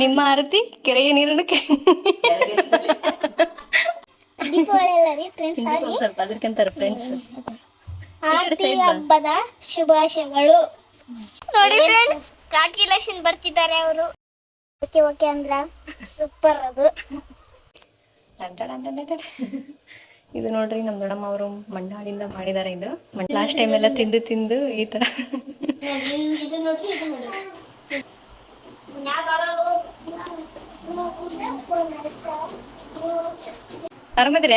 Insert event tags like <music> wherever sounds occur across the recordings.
ನಿಮ್ಮ ಆರತಿ ಕೆರೆಯ ನೀರನ್ನು ಸ್ವಲ್ಪ ಅದಕ್ಕಂತಾರ ಫ್ರೆಂಡ್ಸ್ ಹಬ್ಬದ ಶುಭಾಶಯಗಳು. ನೋಡಿ ಫ್ರೆಂಡ್ಸ್ ಕಾಕಿಲೇಷನ್ ಬರ್ತಿದ್ದಾರೆ ಅವರು. ಓಕೆ ಓಕೆ ಅಂದ್ರ ಸೂಪರ್ ಅದು. ಇದು ನೋಡ್ರಿ ನಮ್ ದೊಡ್ಡಮ್ಮ ಅವರು ಮಂಡಾಳಿಂದ ಮಾಡಿದಾರೆ ಇದು. ಲಾಸ್ಟ್ ಟೈಮ್ ಎಲ್ಲ ತಿಂದು ತಿಂದು ಈ ತರ ಇದು ನೋಡ್ರಿ ಇದು ನೋಡ್ರಿ ಆರಾಮದಿರ?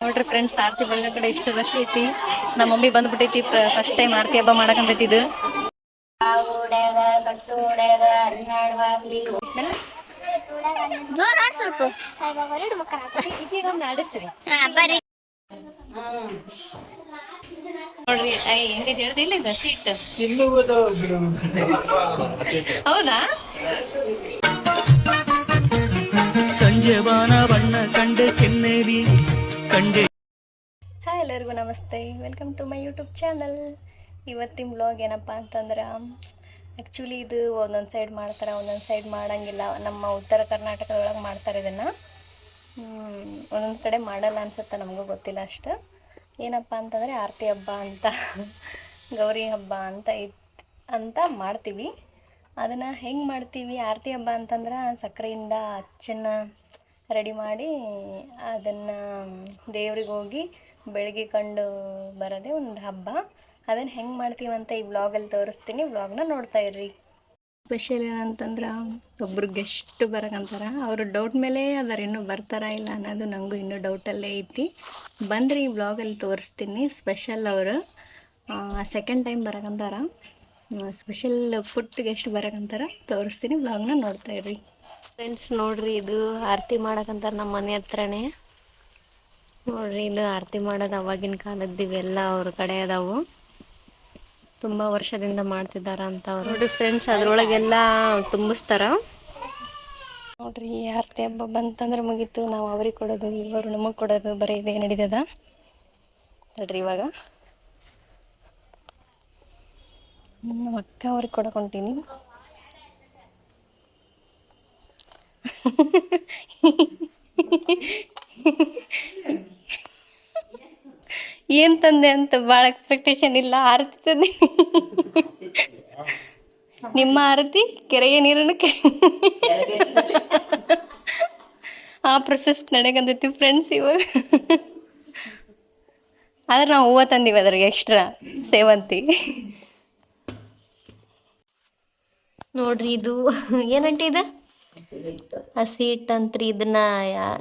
ನೋಡ್ರಿ ಫ್ರೆಂಡ್ಸ್ ಆರತಿ ಬೆಳಗ ಕಡೆ ಇಷ್ಟು ರಶ್ ಐತಿ. ನಮ್ಮ ಮಮ್ಮಿ ಬಂದ್ಬಿಟ್ಟೈತಿ ಫಸ್ಟ್ ಟೈಮ್ ಆರತಿ ಹಬ್ಬ ಮಾಡಕಂತೈತಿ ಇದು ಜೋರ ಸ್ವಲ್ಪ. ಸಾಯಿಬಾಬಾ ನೋಡ್ರಿ ಐ ಹೆಂಗೈತಿ ಹೇಳ್ದಿಲ್ಲ ಇದು ಸೀಟ್ ಹೌದಾ? ಹಾಯ್ ಎಲ್ಲರಿಗೂ ನಮಸ್ತೆ. Welcome to my YouTube channel ಇವತ್ತಿನ ಬ್ಲಾಗ್ ಏನಪ್ಪ ಅಂತಂದ್ರೆ ಆ್ಯಕ್ಚುಲಿ ಇದು ಒಂದೊಂದು ಸೈಡ್ ಮಾಡ್ತಾರೆ, ಒಂದೊಂದು ಸೈಡ್ ಮಾಡಂಗಿಲ್ಲ. ನಮ್ಮ ಉತ್ತರ ಕರ್ನಾಟಕದೊಳಗೆ ಮಾಡ್ತಾರೆ ಇದನ್ನು. ಒಂದೊಂದು ಕಡೆ ಮಾಡಲ್ಲ ಅನ್ಸುತ್ತೆ ನಮಗೂ ಗೊತ್ತಿಲ್ಲ ಅಷ್ಟು. ಏನಪ್ಪ ಅಂತಂದರೆ, ಆರತಿ ಹಬ್ಬ ಅಂತ, ಗೌರಿ ಹಬ್ಬ ಅಂತ ಇತ್ ಅಂತ ಮಾಡ್ತೀವಿ. ಅದನ್ನು ಹೆಂಗೆ ಮಾಡ್ತೀವಿ ಆರತಿ ಹಬ್ಬ ಅಂತಂದ್ರೆ ಸಕ್ಕರೆಯಿಂದ ಅಚ್ಚನ್ನ ರೆಡಿ ಮಾಡಿ ಅದನ್ನು ದೇವ್ರಿಗೆ ಹೋಗಿ ಬೆಳಗ್ಗೆ ಕಂಡು ಬರೋದೇ ಒಂದು ಹಬ್ಬ. ಅದನ್ನು ಹೆಂಗೆ ಅಂತ ಈ ವ್ಲಾಗಲ್ಲಿ ತೋರಿಸ್ತೀನಿ. ವ್ಲಾಗ್ನ ನೋಡ್ತಾ ಇರ್ರಿ. ಸ್ಪೆಷಲ್ ಏನಂತಂದ್ರೆ ಒಬ್ರು ಗೆಸ್ಟ್ ಬರಕಂತಾರ. ಅವರು ಡೌಟ್ ಮೇಲೆ ಅದಾರ. ಇನ್ನೂ ಬರ್ತಾರಾ ಇಲ್ಲ ಅನ್ನೋದು ನನಗೂ ಇನ್ನೂ ಡೌಟಲ್ಲೇ ಐತಿ. ಬಂದ್ರಿ ಈ ವ್ಲಾಗಲ್ಲಿ ತೋರಿಸ್ತೀನಿ. ಸ್ಪೆಷಲ್ ಅವರು. ಸೆಕೆಂಡ್ ಟೈಮ್ ಬರಕಂತಾರ. ಸ್ಪೆಷಲ್ ಫುಡ್ ಗೆಸ್ಟ್ ಬರಕಂತಾರ ತೋರಿಸ್ತೀನಿ ಬ್ಲಾಗ್ನ ನೋಡ್ತಾ ಇರ್ರಿ ಫ್ರೆಂಡ್ಸ್ ನೋಡ್ರಿ ಇದು ಆರತಿ ಮಾಡಕಂತಾರ ನಮ್ಮ ಮನೆ ಹತ್ರನೇ. ನೋಡ್ರಿ ಇದು ಆರತಿ ಮಾಡೋದು ಅವಾಗಿನ ಕಾಲದ್ದು ಇವೆಲ್ಲ ಅವ್ರ ಕಡೆ ಅದಾವು. ತುಂಬಾ ವರ್ಷದಿಂದ ಮಾಡ್ತಿದಾರ ಅಂತ ಅವ್ರು. ನೋಡ್ರಿ ಫ್ರೆಂಡ್ಸ್ ಅದ್ರೊಳಗೆಲ್ಲ ತುಂಬಿಸ್ತಾರ. ನೋಡ್ರಿ ಈ ಆರತಿ ಹಬ್ಬ ಬಂತಂದ್ರೆ ಮುಗೀತು. ನಾವು ಅವ್ರಿಗೆ ಕೊಡೋದು ಇವರು ನಮಗೆ ಕೊಡೋದು ಬರೀ ಇದೇ ನಡೀತದ. ನೋಡ್ರಿ ಇವಾಗ. ನಮ್ಮ ಅಕ್ಕ ಅವ್ರಿಗೆ ಕೊಡಕೊಂತೀನಿ ಏನ್ ತಂದೆ ಅಂತ ಭಾಳ ಎಕ್ಸ್ಪೆಕ್ಟೇಷನ್ ಇಲ್ಲ, ಆರತಿ ತಂದೆ. ನಿಮ್ಮ ಆರತಿ, ಕೆರೆಯ ನೀರನ್ನು ಆ ಪ್ರೊಸೆಸ್ ನಡೆಗಂದೈತಿ ಫ್ರೆಂಡ್ಸ್ ಇವಾಗ ಆದ್ರೆ ನಾವು ಹೂವ ತಂದೀವಿ ಅದ್ರಾಗ ಎಕ್ಸ್ಟ್ರಾ ಸೇವಂತಿ. ನೋಡ್ರಿ ಇದು ಏನಂಟಿ ಇದು? ಹಸಿ ಹಿಟ್ಟಂತ್ರಿ ಇದನ್ನ ಯಾ-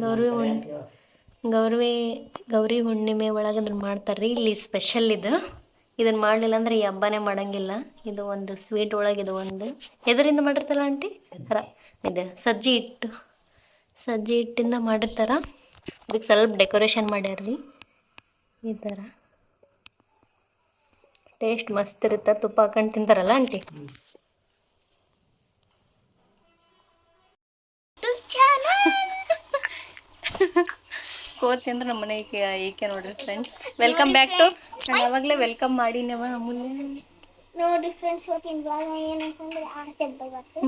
ಗೌರಿ ಹುಣ್ ಗೌರಿ ಗೌರಿ ಹುಣ್ಣಿಮೆ ಒಳಗೆ ಅದನ್ನ ಮಾಡ್ತಾರ್ರಿ. ಇಲ್ಲಿ ಸ್ಪೆಷಲ್ ಇದು. ಇದನ್ನ ಮಾಡಲಿಲ್ಲ ಅಂದ್ರೆ ಈ ಹಬ್ಬನೇ ಮಾಡಂಗಿಲ್ಲ. ಇದು ಒಂದು ಸ್ವೀಟ್ ಒಳಗೆ ಇದು ಒಂದು. ಎದರಿಂದ ಮಾಡಿರ್ತಾರ ಆಂಟಿ? ಇದು ಸಜ್ಜಿ ಹಿಟ್ಟು. ಸಜ್ಜಿ ಹಿಟ್ಟಿಂದ ಮಾಡಿರ್ತಾರ. ಅದಕ್ಕೆ ಸ್ವಲ್ಪ ಡೆಕೋರೇಷನ್ ಮಾಡ್ಯಾರ್ರಿ. ಈ ಥರ ಟೇಸ್ಟ್ ಮಸ್ತ್ ಇರುತ್ತೆ. ತುಪ್ಪ ಹಾಕೊಂಡು ತಿಂತಾರಲ್ಲ ಆಂಟಿ? ಕೋತಿ ಅಂದ್ರೆ ನಮ್ಮ ಮನೆ ಈಕೆ ನೋಡ್ರಿ ಫ್ರೆಂಡ್ಸ್ ವೆಲ್ಕಮ್ ಬ್ಯಾಕ್ ಟು ನಾನು ಯಾವಾಗಲೇ ವೆಲ್ಕಮ್ ಮಾಡಿನವ ಅಮೂಲ್ಯ. ನೋಡ್ರಿ ಫ್ರೆಂಡ್ಸ್ ಇವತ್ತಿನ ಬ್ಲಾಗ್ ಏನಂತಂದ್ರೆ ಆರತಿ ಹಬ್ಬ ಇವತ್ತು.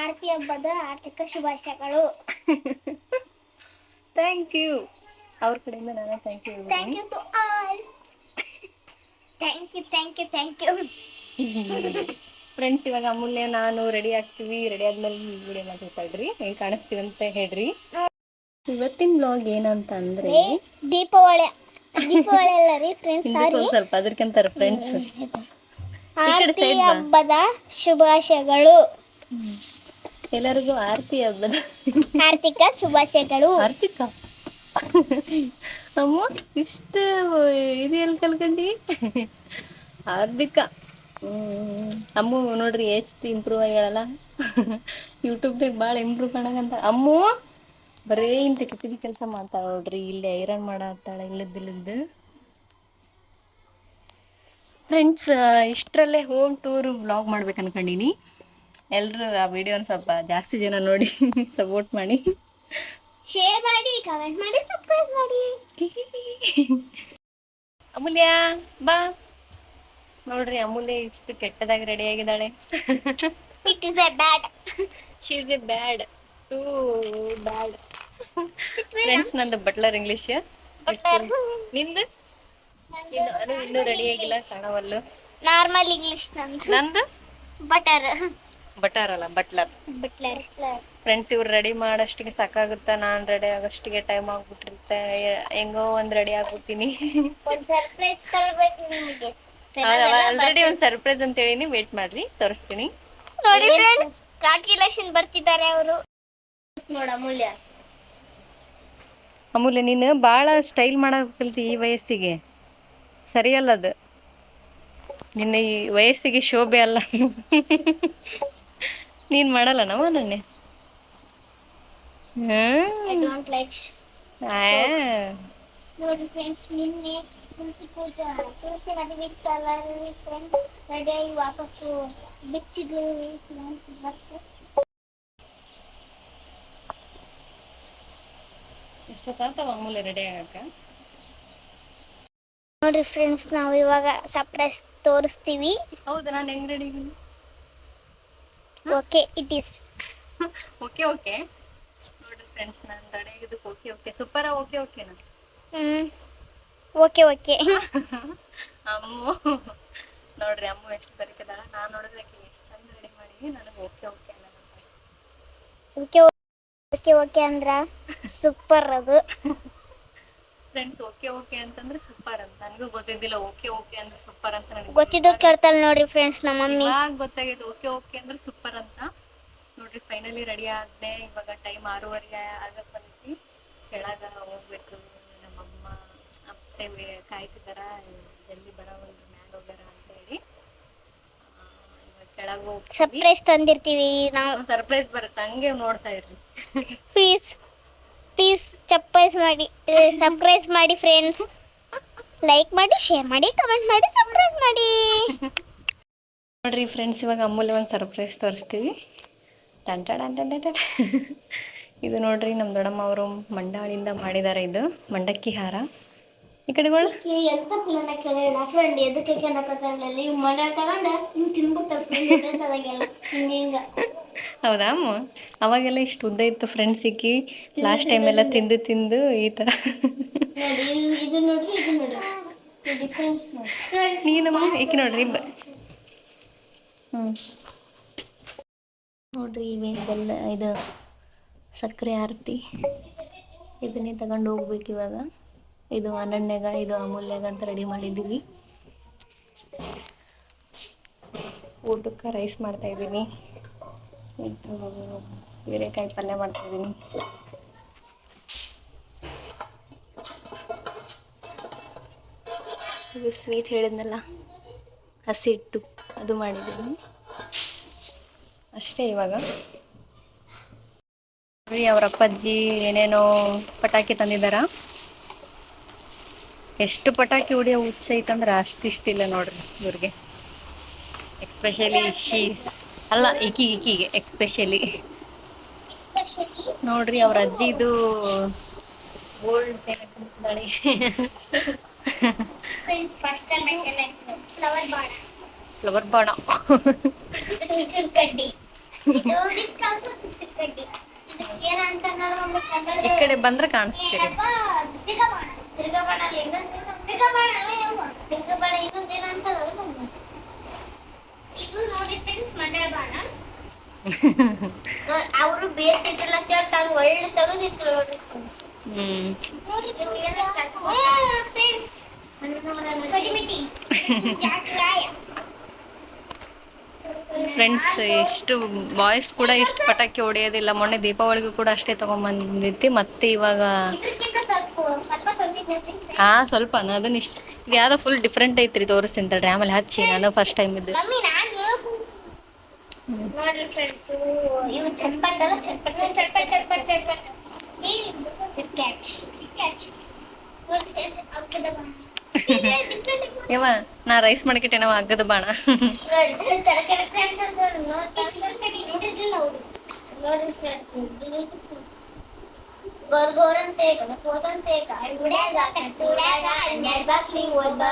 ಆರತಿ ಹಬ್ಬದ ಆರ್ಥಿಕ ಶುಭಾಶಯಗಳು. <laughs> ಥ್ಯಾಂಕ್ ಯು ಅವ್ರ ಕಡೆಯಿಂದ ನಾನು thank you thank you to all thank you thank you thank you friends ಇವಾಗ ಅಮೂಲ್ಯ ನಾನು ರೆಡಿ ಆಗ್ತೀವಿ. ರೆಡಿ ಆದ್ಮೇಲೆ ವಿಡಿಯೋ ಮಾತಾಡ್ರಿ ಹೆಂಗ್ ಕಾಣಿಸ್ತೀವಿ ಅಂತ ಹೇಳ್ರಿ ಇವತ್ತಿನ ಬ್ಲಾಗ್ ಏನಂತ ಅಂದ್ರೆ ದೀಪಾವಳಿ. ದೀಪಾವಳಿ ಅಲ್ಲ ರೀ ಫ್ರೆಂಡ್ಸ್ ಸಾರಿ ಸ್ವಲ್ಪ ಅದಕ್ಕಂತಾರ ಫ್ರೆಂಡ್ಸ್ ಆರತಿ. ಹಬ್ಬದ ಶುಭಾಶಯಗಳು. ಎಲ್ಲರಿಗೂ ಆರತಿ ಹಬ್ಬದ ಆರ್ಥಿಕ ಶುಭಾಶಯಗಳು. ಆರ್ತಿಕ? ಅಮ್ಮ ಇಷ್ಟ ಇದು ಎಲ್ಲಿ ಕಲ್ಕಂಡಿ? ಹಾರ್ದಿಕ ಅಮ್ಮ ನೋಡ್ರಿ ಎಷ್ಟು ಇಂಪ್ರೂವ್ ಆಗ್ಯಾಳಲ್ಲ. ಯೂಟ್ಯೂಬ್ನಾಗ ಭಾಳ ಇಂಪ್ರೂವ್ ಕಾಣಕಂತ ಅಮ್ಮು! ಬರೇ ಇಂತ ಕಿಚಿಡಿ ಕೆಲಸ ಮಾಡ್ತಾಳ ನೋಡ್ರಿ. ಇಲ್ಲಿ ಐರನ್ ಮಾಡತ್ತಾಳ ಇಲ್ಲದಿಲ್ಲದ್ದು ಫ್ರೆಂಡ್ಸ್ ಇಷ್ಟರಲ್ಲೇ ಹೋಮ್ ಟೂರ್ ವ್ಲಾಗ್ ಮಾಡ್ಬೇಕು ಅನ್ಕೊಂಡಿನಿ. ಎಲ್ಲರೂ ಆ ವಿಡಿಯೋನ ಸ್ವಲ್ಪ ಜಾಸ್ತಿ ಜನ ನೋಡಿ <laughs> ಸಪೋರ್ಟ್ ಮಾಡಿ. ಶೇರ್ ಮಾಡಿ ಕಮೆಂಟ್ ಮಾಡಿ ಸಬ್ಸ್ಕ್ರೈಬ್ ಮಾಡಿ. <laughs> ಅಮೂಲ್ಯ ಬಾ. ನೋಡ್ರಿ ಅಮೂಲ್ಯ ಇಷ್ಟು ಕೆಟ್ಟದಾಗಿ ರೆಡಿ ಆಗಿದ್ದಾಳೆ. It is a bad she is a bad too bad friends ನಂದು ಬಟ್ಲರ್ ಇಂಗ್ಲಿಷ್ ನಿಂದು? ಇನ್ನು ಇನ್ನೂ ರೆಡಿ ಆಗಿಲ್ಲ ಕಾಣವಲ್ಲು. ನಾರ್ಮಲ್ ಇಂಗ್ಲಿಷ್ ನಂದು. ನಂದು? ಬಟರ್ ಬಟರ್ ಅಲ್ಲ ಬಟ್ಲರ್ ಬಟ್ಲರ್ ಫ್ರೆಂಡ್ಸ್ ಇವ್ರು ರೆಡಿ ಮಾಡೋಷ್ಟಿಗೆ ಸಾಕಾಗುತ್ತ. ನಾನ್ ರೆಡಿ ಆಗೋಷ್ಟಿಗೆ ಟೈಮ್ ಆಗ್ಬಿಟ್ಟಿರುತ್ತೆ. ಹೆಂಗೋ ಒಂದ್ ರೆಡಿ ಆಗ್ಬಿಡ್ತೀನಿ. ಸರ್ಪ್ರೈಸ್ ತರಬೇಕು ನಿಮಗೆ. ಆಲ್ರೆಡಿ ಒಂದ್ ಸರ್ಪ್ರೈಸ್ ಅಂತ ಹೇಳಿನಿ ವೇಟ್ ಮಾಡ್ರಿ ತೋರಿಸ್ತೀನಿ. ನೋಡಿ ಫ್ರೆಂಡ್ಸ್ ಕಾಲ್ಕ್ಯುಲೇಷನ್ ಬರ್ತಿದ್ದಾರೆ ಅವರು. ನೋಡ ಅಮೂಲ್ಯ. ಅಮೂಲ್ಯ ನೀನು ಭಾಳ ಸ್ಟೈಲ್ ಮಾಡೋದು ಕಲ್ತಿ ಈ ವಯಸ್ಸಿಗೆ. ಸರಿಯಲ್ಲ ಅದು. ನಿನ್ನ ಈ ವಯಸ್ಸಿಗೆ ಶೋಭೆ ಅಲ್ಲ. ನೀನ್ ಮಾಡಲ್ಲ ನಮ್ಮ ನನ್ನೆ ಹ್ಮ್ ನೋಡಿ ಫ್ರೆಂಡ್ಸ್ ನಿನ್ನೆ ತುಳಸಿ ಪೂಜೆ ತುಳಸಿ ಮದುವೆ ಇತ್ತಲ್ಲ ಫ್ರೆಂಡ್ ರೆಡಿಯಾಗಿ ವಾಪಸ್ಸು ಬಿಚ್ಚಿದ್ಲು ಮತ್ತೆ ಎಷ್ಟೊತ್ತಾಗ್ತಾವ ಅಮೂಲ್ಯ ರೆಡಿ ಆಗಕ್ಕ. ನೋಡ್ರಿ ಫ್ರೆಂಡ್ಸ್ ನಾವು ಇವಾಗ ಸರ್ಪ್ರೈಸ್ ತೋರಿಸ್ತೀವಿ. ಹೌದಾ ನಾನು ಹೆಂಗ್ ready okay it is okay okay ನೋಡ್ರಿ ಫ್ರೆಂಡ್ಸ್ ನಾನು ರೆಡಿ ಆಗಿದ್ದಕ್ಕೆ ಓಕೆ ಓಕೆ ಸೂಪರ ಓಕೆ ಓಕೆನಾ ಹ್ಮ್. ಓಕೆ ಓಕೆ <laughs> <laughs> ಅಮ್ಮು. ನೋಡ್ರಿ ಅಮ್ಮು ಎಷ್ಟು ಬರೀಕದಾಳ ನಾನು ನೋಡಿದ್ರೆ ಎಷ್ಟು ಚಂದ ರೆಡಿ ಮಾಡಿ. ನನಗೆ okay okay okay okay okay ಅಂದ್ರ ಸೂಪರ್ ಅದು. ಫ್ರೆಂಡ್ಸ್ ಓಕೆ ಓಕೆ ಅಂತಂದ್ರೆ ಸೂಪರ್ ಅಂತ. ನನಗೂ ಗೊತ್ತಿದ್ದಿಲ್ಲ ಓಕೆ ಓಕೆ ಅಂದ್ರೆ ಸೂಪರ್ ಅಂತ ನನಗೆ ಗೊತ್ತಿದ್ದು ಕೇಳ್ತಾಳೆ ನೋಡಿ ಫ್ರೆಂಡ್ಸ್ ನಮ್ಮ ಮಮ್ಮಿ ಇವಾಗ ಗೊತ್ತಾಗಿದೆ ಓಕೆ ಓಕೆ ಅಂದ್ರೆ ಸೂಪರ್ ಅಂತ. ನೋಡ್ರಿ ಫೈನಲಿ ರೆಡಿ ಆದ್ನೆ ಇವಾಗ ಟೈಮ್ ಆರೂವರೆಗೆ ಆಗಕ್ ಬಂದೈತಿ. ಕೆಳಗ ಹೋಗ್ಬೇಕು ನಮ್ಮಮ್ಮ ಅಪ್ಪ ಕೈಕ ಕಾಯ್ತಿದಾರ ಜಲ್ದಿ ಬರೋವಲ್ರು ಮ್ಯಾಲ ಹೋಗ್ಯಾರ ಅಂತ ಹೇಳಿ. ಕೆಳಗೆ ಸರ್ಪ್ರೈಸ್ ತಂದಿರ್ತೀವಿ ನಾವು ಸರ್ಪ್ರೈಸ್ ಬರುತ್ತೆ ಹಂಗೆ ನೋಡ್ತಾ ಇರ್ರಿ. ಪ್ಲೀಸ್ ಪ್ಲೀಸ್ ಸರ್ಪ್ರೈಸ್ ಮಾಡಿ ಸರ್ಪ್ರೈಸ್ ಮಾಡಿ ಫ್ರೆಂಡ್ಸ್ ಲೈಕ್ ಮಾಡಿ ಶೇರ್ ಮಾಡಿ ಕಮೆಂಟ್ ಮಾಡಿ ಸರ್ಪ್ರೈಸ್ ಮಾಡಿ. ನೋಡ್ರಿ ಫ್ರೆಂಡ್ಸ್ ಇವಾಗ ಅಮೂಲ್ಯ ಒಂದು ಸರ್ಪ್ರೈಸ್ ತೋರಿಸ್ತೀವಿ. ಟನ್. ಇದು ನೋಡ್ರಿ ನಮ್ಮ ದೊಡ್ಡಮ್ಮ ಅವರು ಮಂಡಾಳಿಂದ ಮಾಡಿದ್ದಾರೆ ಇದು ಮಂಡಕ್ಕಿ ಹಾರ. ಈ ಕಡೆಗಳು ಎಂತ ಪ್ಲಾನ್ ಕೇಳೋಣ ಫ್ರೆಂಡ್ ಎದಕ್ಕೆ ಕೇಳಕತ್ತಾರಲ್ಲ ಇವ್ ಮನೆ ತಗೊಂಡ ಹಿಂಗ್ ತಿನ್ಬಿಡ್ತಾರ ಫ್ರೆಂಡ್ ಡ್ರೆಸ್ ಅದಾಗೆಲ್ಲ ಹಿಂಗ ಹಿಂಗ? ಹೌದಾ ಅಮ್ಮ? ಅವಾಗೆಲ್ಲ ಇಷ್ಟು ಉದ್ದ ಇತ್ತು ಫ್ರೆಂಡ್ಸ್ ಸಿಕ್ಕಿ. ಲಾಸ್ಟ್ ಟೈಮ್ ಎಲ್ಲ ತಿಂದು ತಿಂದು ಈ ತರ. ನೋಡಿ ಇದು- ನೋಡಿ ನೋಡ್ರಿ ಇದು ನೋಡ್ರಿ ಡಿಫ್ರೆನ್ಸ್ ನೋಡಿ. ನೀನಮ್ಮ ಈಕೆ ನೋಡ್ರಿ ಬ ಹ್ಞೂ ನೋಡ್ರಿ ಇವೇನು ಬೆಲ್ಲ ಇದು ಸಕ್ಕರೆ ಆರತಿ. ಇದನ್ನೇ ತಗೊಂಡು ಹೋಗ್ಬೇಕು ಇವಾಗ. ಇದು ಅನನ್ಯಾಗ, ಇದು ಅಮೂಲ್ಯಗ ಅಂತ ರೆಡಿ ಮಾಡಿದ್ದೀವಿ. ಊಟಕ್ಕೆ ರೈಸ್ ಮಾಡ್ತಾ ಇದ್ದೀನಿ. ಇದು ಹೀರೆಕಾಯಿ ಪಲ್ಯ ಮಾಡ್ತಾ ಇದ್ದೀನಿ. ಇದು ಸ್ವೀಟ್ ಹೇಳಿದ್ನಲ್ಲ, ಹಸಿ ಹಿಟ್ಟು, ಅದು ಮಾಡಿದ್ದೀನಿ. ಅಷ್ಟೇ ಇವಾಗ. ಅವ್ರ ಅಪ್ಪಾಜಿ ಏನೇನೋ ಪಟಾಕಿ ತಂದಿದ್ದಾರ? ಎಷ್ಟು ಪಟಾಕಿ ಹೊಡಿಯೋ ಹುಚ್ಚ ಐತಂದ್ರೆ ಅಷ್ಟಿಷ್ಟಿಲ್ಲ ನೋಡ್ರಿ ಇವ್ರಿಗೆ. ಎಸ್ಪೆಷಲಿ ಶೀ ಅಲ್ಲ ಈಕಿ ಈಕಿಗೆ ಎಕ್ಸ್ಪೆಷಲಿ ನೋಡ್ರಿ ಅವ್ರ ಅಜ್ಜಿದು ಗೋಲ್ಡ್ ಫ್ಲವರ್ ಬಾಣ. ಈ ಕಡೆ ಬಂದ್ರೆ ಕಾಣಿಸ್ತೀರಿ. ತಿರುಗಬಾಣ ತಿರುಗಬಾಣ ಇನ್ನೊಂದು ತಿರುಗಬಾಣ ತಿರುಗಬಾಣ ಇನ್ನೊಂದು ಏನಂತ ಇದು ನೋಡಿ ಫ್ರೆಂಡ್ಸ್ ಮಂಡಳ ಬಾಣ. <laughs> ಅವರು ಬೇಸಿಟ್ಟೆಲ್ಲ ಕೇಳ್ತಾರೆ ಒಳ್ಳೆ ತೆಗೆದಿಟ್ಟು ನೋಡಿ ಫ್ರೆಂಡ್ಸ್ ಹ್ಮ್. ನೋಡಿ ಫ್ರೆಂಡ್ಸ್ ಕಡಿಮಿಟಿ. ಫ್ರೆಂಡ್ಸ್ ಇಷ್ಟು ಬಾಯ್ಸ್ ಕೂಡ ಇಷ್ಟು ಪಟಾಕಿ ಹೊಡೆಯೋದಿಲ್ಲ. ಮೊನ್ನೆ ದೀಪಾವಳಿಗೂ ಕೂಡ ಅಷ್ಟೇ ತಗೊಂಬಂದಿತ್ತು ಮತ್ತೆ ಇವಾಗ ಇದಕ್ಕಿಂತ ಸ್ವಲ್ಪ ಸ್ವಲ್ಪ ತಂದಿದ್ದೆ ಹಾ ಸ್ವಲ್ಪ ಅದನ್ನ ಇಷ್ಟ ಇದು ಯಾವ್ದೋ ಫುಲ್ ಡಿಫ್ರೆಂಟ್ ಐತ್ರಿ ತೋರಿಸ್ತೀನಿ ತಡ್ರಿ. ಆಮೇಲೆ ಹಚ್ಚಿ ನಾನು ಫಸ್ಟ್ ಟೈಮ್ ಇದ್ದು. ನೋಡ್ರಿ ಫ್ರೆಂಡ್ಸ್ ಇವು ಚಟ್ಪಟ್ ಅಲ್ಲ ಚಟ್ಪಟ್ ಚಟ್ಪಟ್ ಚಟ್ಪಟ್ ಚಟ್ಪಟ್ ಏನಿದು ಕ್ಯಾಚ್ ಕ್ಯಾಚ್ ನೋಡಿ ಫ್ರೆಂಡ್ಸ್ ಅಗ್ಗದ ಬಾಣ. ಯವ ನಾ ರೈಸ್ ಮಾಡ್ಕಿಟ್ಟೇನವ ನಾವು ಅಗ್ಗದ ಬಾಣ? ನೋಡ್ರಿ ಫ್ರೆಂಡ್ಸ್ ಗೋರ್ ಗೋರಂತೆ ಗಣಪೋದಂತೆ ಕಾಯಿ ಹುಡ್ಯಾಗ ಕಟ್ಟುಡ್ಯಾಗ ಹನ್ನೆರಡು ಬಾಕ್ಲಿ ಒಂದ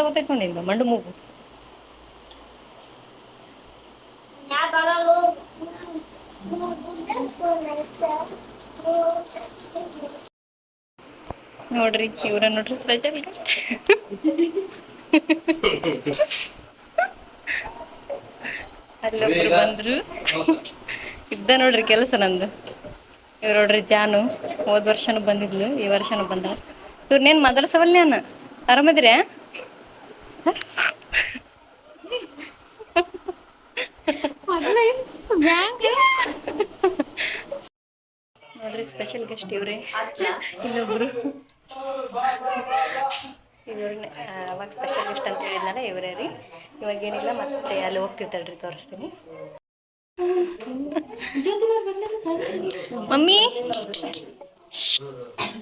ಗೊತ್ತೈತೆ ನಿಂದು ಮಂಡು ಮೂಗು ನಾ ಬರಲು ನೋಡ್ರಿ ಇವ್ರ ನೋಡ್ರಿ ಸ್ಪೆಷಲ್ ಅಲ್ಲೊಬ್ರು ಬಂದ್ರು. ಇದ್ದ ನೋಡ್ರಿ ಕೆಲಸ ನಂದು. ಇವ್ರು ನೋಡ್ರಿ ಜಾನು ಹೋದ್ ವರ್ಷನೂ ಬಂದಿದ್ಲು ಈ ವರ್ಷನೂ ಬಂದ. ಇವ್ರನ್ನೇನ್ ಮಾತಾಡ್ಸವಲ್ಲ ನಾನು ಆರಾಮದಿರ? ನೋಡ್ರಿ ಸ್ಪೆಷಲ್ ಗೆಸ್ಟ್ ಇವ್ರಿ. ಇನ್ನೊಬ್ರು. ಇವ್ರನ್ನ ಅವಾಗ ಸ್ಪೆಷಲಿಸ್ಟ್ ಅಂತ ಹೇಳಿದ್ನಲ್ಲ ಇವರೇ ರೀ. ಇವಾಗ ಏನಿಲ್ಲ ಮತ್ತೆ ಅಲ್ಲಿ ಹೋಗ್ತಿರ್ತಲ್ರಿ ತೋರಿಸ್ತೀನಿ. ಮಮ್ಮಿ?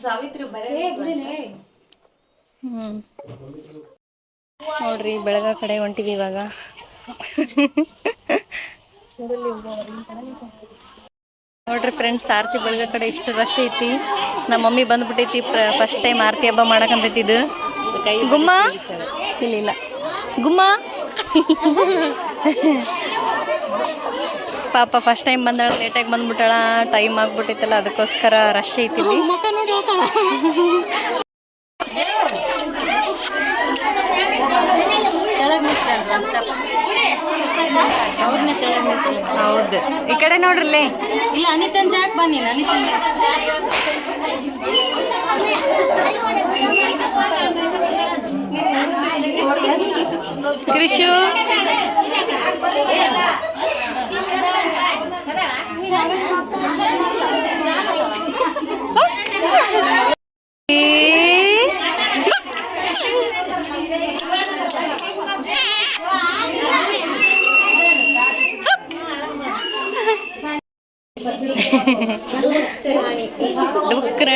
ಸಾವಿತ್ರಿ ಹ್ಮ್. ನೋಡ್ರಿ ಬೆಳಗ ಕಡೆ ಹೊಂಟಿವಿ ಇವಾಗ. ನೋಡ್ರಿ ಫ್ರೆಂಡ್ಸ್ ಆರತಿ ಬೆಳಗ್ಗೆ ಕಡೆ ಇಷ್ಟು ರಶ್ ಐತಿ. ನಮ್ಮ ಮಮ್ಮಿ ಬಂದ್ಬಿಟ್ಟೈತಿ ಫಸ್ಟ್ ಟೈಮ್ ಆರತಿ ಹಬ್ಬ ಮಾಡಕಂತೈತಿ ಇದು. ಗುಮ್ಮ? ಇಲ್ಲ ಇಲ್ಲ. ಗುಮ್ಮ? <laughs> ಪಾಪ ಫಸ್ಟ್ ಟೈಮ್ ಬಂದಾಳ ಲೇಟಾಗಿ ಬಂದ್ಬಿಟ್ಟಾಳ ಟೈಮ್ ಆಗ್ಬಿಟ್ಟೈತಲ್ಲ ಅದಕ್ಕೋಸ್ಕರ ರಶ್ ಐತಿ <laughs> ಹೌದು. ಈ ಕಡೆ ನೋಡ್ರಲ್ಲೇ ಇಲ್ಲ ಅನಿತನ್ ಜಾಕ್ ಬನ್ನಿ ಅನಿತನ್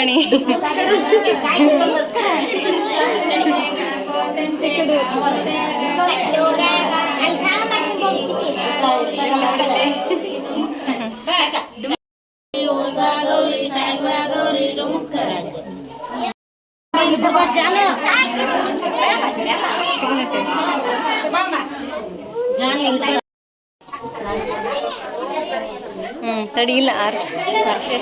ಡುಕ್ರಾಣಿ ಹ್ಮ್ ತಡಿ ಇಲ್ಲ ಆರ್ ಆರ್ಸೆ.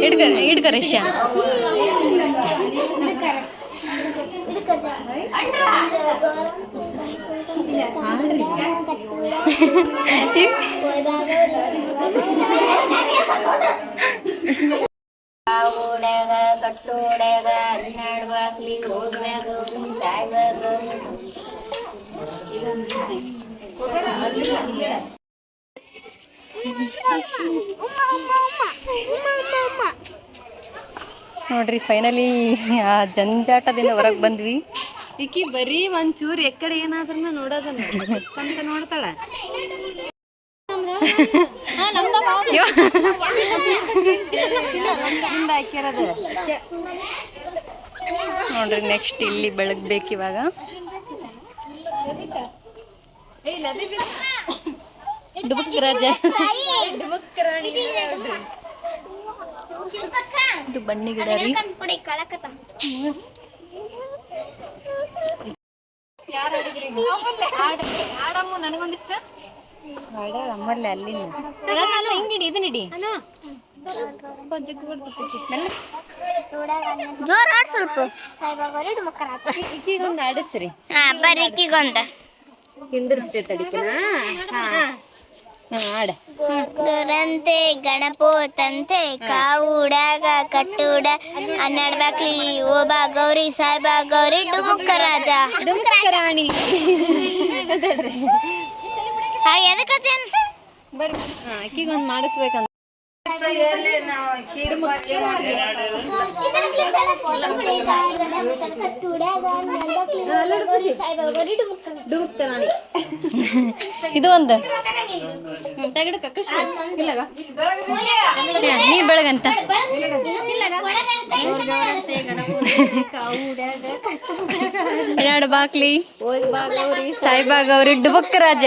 ಹಿಡ್ಕ ಹಿಡ್ಕ ರೇಷ್ಯಾ ಕಾವುಡ್ಯಾಗ ನೋಡ್ರಿ ಫೈನಲಿ ಆ ಜಂಜಾಟದಿಂದ ಹೊರಗೆ ಬಂದ್ವಿ. ಈಕಿ ಬರೀ ಒಂಚೂರು ಎಕ್ಕಡೆ ಏನಾದ್ರೂ ನೋಡೋದನ್ನ ನೋಡ್ತಾಳ. ನೋಡ್ರಿ ನೆಕ್ಸ್ಟ್ ಇಲ್ಲಿ ಬೆಳಗ್ಬೇಕು ಇವಾಗ ಡುಬುಕ್ ರಾಜ. ಇದು ಬನ್ನಿ ಗಿಡ ರೀ. ನಮ್ಮಲ್ಲಿ ಅಲ್ಲಿಂದ ಹಿಂಗಿಡಿ ಇದು ನಿಡಿ ಜೋರ್ ಆಡ್ ಸ್ವಲ್ಪ. ಈಗೊಂದು ಆಡಿಸ್ರಿ. ಹಾ. ಆಡ. ರಂತೆ ಗಣಪೋತಂತೆ ಕಾವುಡಾಗ ಕಟ್ಟುಡ ಹನ್ನೆರಡು ಬಾಕ್ಲಿ ಓಬಾ ಗೌರಿ ಸಾಯಿಬಾ ಗೌರಿ ಡುಮುಕ್ಕ ರಾಜ. ರಾಣಿ ಹಾಗೆ ಅದಕ್ಕೆ ಬರ್ರಿ. ಒಂದು ಆಕಿಗೊಂದು ಮಾಡಿಸ್ಬೇಕಂತ ಇದು ಒಂದು. ಏ, ನೀ ಬೆಳಗಂತ. ಎರಡು ಬಾಕ್ಲಿ. ಸಾಯಿಬಾಗ್ ಅವ್ರಿ ಡುಬುಕ್ ರಾಜ.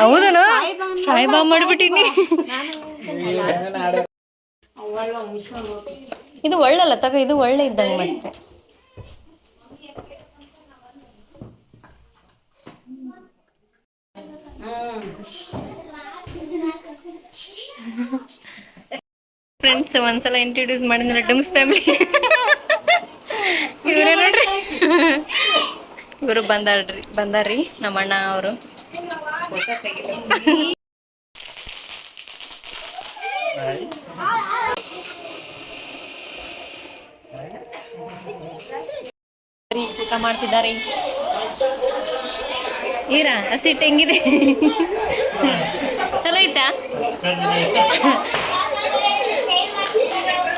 ಹೌದನು? ಸಾಯಿಬಾ ಮಾಡ್ಬಿಟ್ಟಿನಿ ಇದು ಒಳ್ಳಲ್ಲ ತಗೋ ಇದು ಒಳ್ಳೆ ಇದ್ದಂಗ ಮತ್ತೆ. ಫ್ರೆಂಡ್ಸ್ ಒಂದ್ಸಲ ಇಂಟ್ರೊಡ್ಯೂಸ್ ಮಾಡಿದ್ನಲ್ಲ ಡುಮ್ಸ್ ಫ್ಯಾಮಿಲಿ ಇವರೇ ನೋಡ್ರಿ ಇವರು ಬಂದಾರ್ರಿ ಬಂದಾರ್ರಿ ನಮ್ಮ ಅಣ್ಣ ಅವರು. ಊಟ ಮಾಡ್ತಿದ್ದಾರೆ. ಈರಾ ಹಸಿಟ್ಟು ಹೆಂಗಿದೆ? ಚಲೋ ಐತಾ?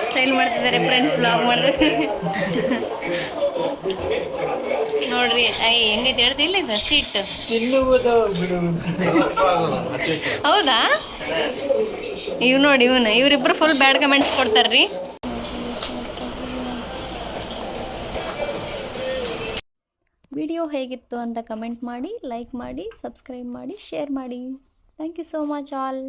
ಸ್ಟೈಲ್ ಮಾಡ್ತಿದ್ದಾರೆ ಫ್ರೆಂಡ್ಸ್ ಬ್ಲಾಗ್ ಮಾಡಿದ್ರೆ ನೋಡ್ರಿ ಐ ಹೆಂಗೈತೆ ಹೇಳ್ತಿಲ್ಲ ಇದು ಹಸಿಟ್ಟು ತಿನ್ನುವುದು ಹೌದಾ? ಇವ್ ನೋಡಿ ಇವನ್ ಇವ್ರಿಬ್ರು ಫುಲ್ ಬ್ಯಾಡ್ ಕಮೆಂಟ್ಸ್ ಕೊಡ್ತಾರ್ರಿ. ವಿಡಿಯೋ ಹೇಗಿತ್ತು ಅಂತ ಕಮೆಂಟ್ ಮಾಡಿ ಲೈಕ್ ಮಾಡಿ ಸಬ್ಸ್ಕ್ರೈಬ್ ಮಾಡಿ ಶೇರ್ ಮಾಡಿ. Thank you so much all